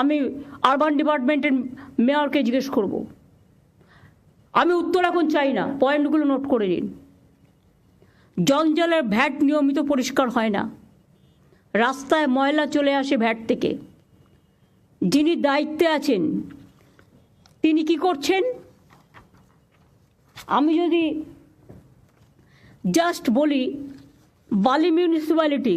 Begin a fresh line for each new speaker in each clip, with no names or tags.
আমি আরবান ডিপার্টমেন্টের মেয়রকে জিজ্ঞেস করব। আমি উত্তর এখন চাই না পয়েন্টগুলো নোট করে নিন। জঞ্জালের ভ্যাট নিয়মিত পরিষ্কার হয় না। রাস্তায় ময়লা চলে আসে ভ্যাট থেকে। যিনি দায়িত্বে আছেন, তিনি কি করছেন? আমি যদি জাস্ট বলি, বালি মিউনিসিপ্যালিটি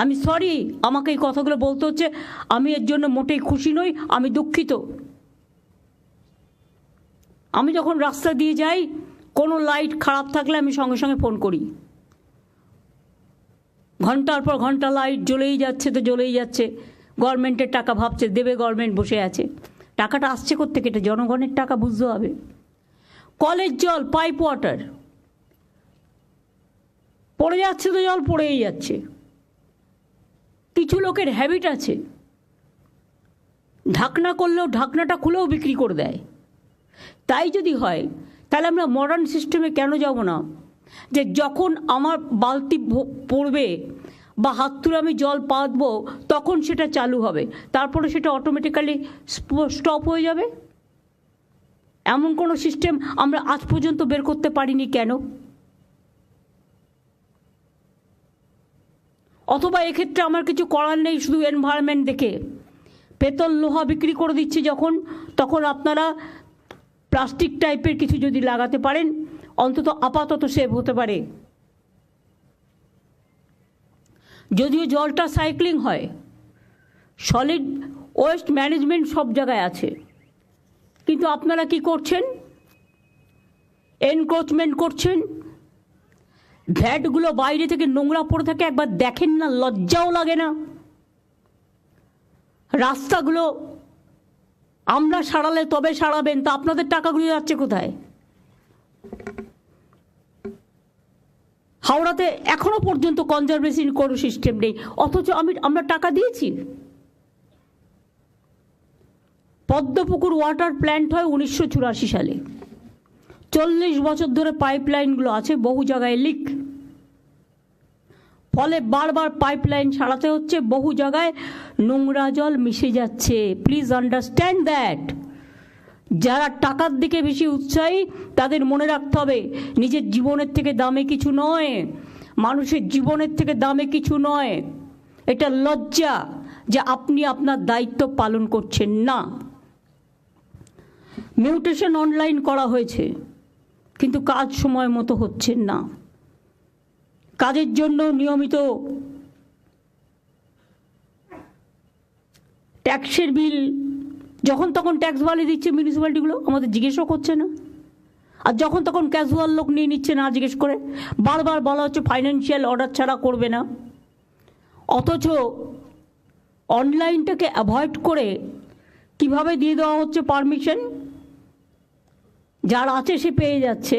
আমি সরি আমাকে এই কথাগুলো বলতে হচ্ছে। আমি এর জন্য মোটেই খুশি নই, আমি দুঃখিত। আমি যখন রাস্তা দিয়ে যাই, কোনো লাইট খারাপ থাকলে আমি সঙ্গে সঙ্গে ফোন করি। ঘণ্টার পর ঘণ্টা লাইট জ্বলেই যাচ্ছে তো জ্বলেই যাচ্ছে। গভর্নমেন্টের টাকা ভাবছে, দেবে গভর্নমেন্ট বসে আছে। টাকাটা আসছে করতে এটা জনগণের টাকা, বুঝতে হবে। কলের জল পাইপ ওয়াটার পড়ে যাচ্ছে তো জল, পড়েই যাচ্ছে। কিছু লোকের হ্যাবিট আছে। ঢাকনা করলেও ঢাকনাটা খুলেও বিক্রি করে দেয়। তাই যদি হয়, তাহলে আমরা মডার্ন সিস্টেমে কেন যাব না? যে যখন আমার বালতি পড়বে বা হাত তুলে আমি জল পাতবো, তখন সেটা চালু হবে। তারপরে সেটা অটোমেটিক্যালি স্টপ হয়ে যাবে। এমন কোনো সিস্টেম আমরা আজ পর্যন্ত বের করতে পারিনি কেন? অথবা এক্ষেত্রে আমার কিছু করার নেই শুধু এনভায়রনমেন্ট দেখে। পেতল লোহা বিক্রি করে দিচ্ছে যখন, তখন আপনারা প্লাস্টিক টাইপের কিছু যদি লাগাতে পারেন, অন্তত আপাতত সেভ হতে পারে। যদিও জলটা সাইক্লিং হয় সলিড ওয়েস্ট ম্যানেজমেন্ট সব জায়গায় আছে। কিন্তু আপনারা কি করছেন? এনক্রোচমেন্ট করছেন ভ্যাটগুলো বাইরে থেকে নোংরা পড়ে থাকে, একবার দেখেন না, লজ্জাও লাগে না। রাস্তাগুলো আমরা সারালে তবে সারাবেন, তা আপনাদের টাকাগুলো যাচ্ছে কোথায়? হাওড়াতে এখনও পর্যন্ত কনজারভেশন কোনো সিস্টেম নেই, অথচ আমি, আমরা টাকা দিয়েছি। পদ্মপুকুর ওয়াটার প্ল্যান্ট হয় উনিশশো চুরাশি সালে। চল্লিশ বছর ধরে পাইপলাইনগুলো আছে, বহু জায়গায় লিক ফলে বারবার পাইপলাইন সারাতে হচ্ছে। বহু জায়গায় নোংরা জল মিশে যাচ্ছে। প্লিজ আন্ডারস্ট্যান্ড দ্যাট যারা টাকার দিকে বেশি উৎসাহী, তাদের মনে রাখতে হবে, নিজের জীবনের থেকে দামে কিছু নয়। মানুষের জীবনের থেকে দামে কিছু নয়। এটা লজ্জা যে আপনি আপনার দায়িত্ব পালন করছেন না। মিউটেশন অনলাইন করা হয়েছে, কিন্তু কাজ সময় মতো হচ্ছে না। কাজের জন্য নিয়মিত ট্যাক্সের বিল, যখন তখন ট্যাক্স বাড়িয়ে দিচ্ছে মিউনিসিপ্যালিটিগুলো আমাদের জিজ্ঞেসও করছে না। আর যখন তখন ক্যাজুয়াল লোক নিয়ে নিচ্ছে না জিজ্ঞেস করে, বারবার বলা হচ্ছে ফাইন্যান্সিয়াল অর্ডার ছাড়া করবে না। অথচ অনলাইনটাকে অ্যাভয়েড করে কীভাবে দিয়ে দেওয়া হচ্ছে পারমিশন যার আছে সে পেয়ে যাচ্ছে।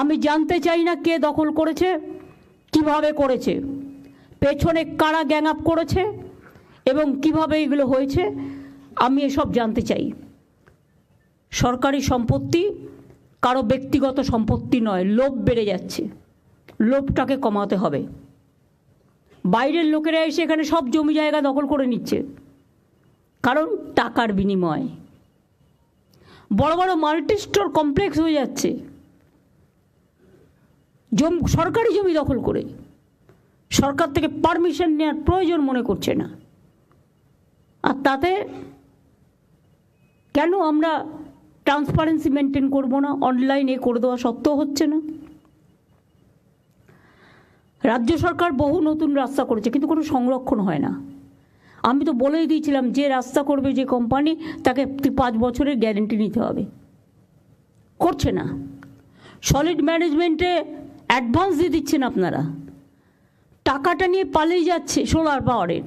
আমি জানতে চাই না কে দখল করেছে, কীভাবে করেছে, পেছনে কারা গ্যাং আপ করেছে এবং কীভাবে এগুলো হয়েছে, আমি এসব জানতে চাই। সরকারি সম্পত্তি কারও ব্যক্তিগত সম্পত্তি নয়, লোভ বেড়ে যাচ্ছে। লোভটাকে কমাতে হবে। বাইরের লোকেরা এসে এখানে সব জমি জায়গা দখল করে নিচ্ছে, কারণ টাকার বিনিময়। বড় বড় মাল্টি স্টোর কমপ্লেক্স হয়ে যাচ্ছে। জম, সরকারি জমি দখল করে। সরকার থেকে পারমিশন নেওয়ার প্রয়োজন মনে করছে না। আর তাতে কেন আমরা ট্রান্সপারেন্সি মেনটেন করব না? অনলাইনে করে দেওয়া সত্ত্বেও হচ্ছে না। রাজ্য সরকার বহু নতুন রাস্তা করেছে, কিন্তু কোনো সংরক্ষণ হয় না। আমি তো বলেই দিয়েছিলাম, যে রাস্তা করবে যে কোম্পানি তাকে পাঁচ বছরের গ্যারেন্টি নিতে হবে। করছে না। সলিড ম্যানেজমেন্টে অ্যাডভান্স দিয়ে দিচ্ছেন আপনারা। টাকাটা নিয়ে পালিয়ে যাচ্ছে সোলার পাওয়ারের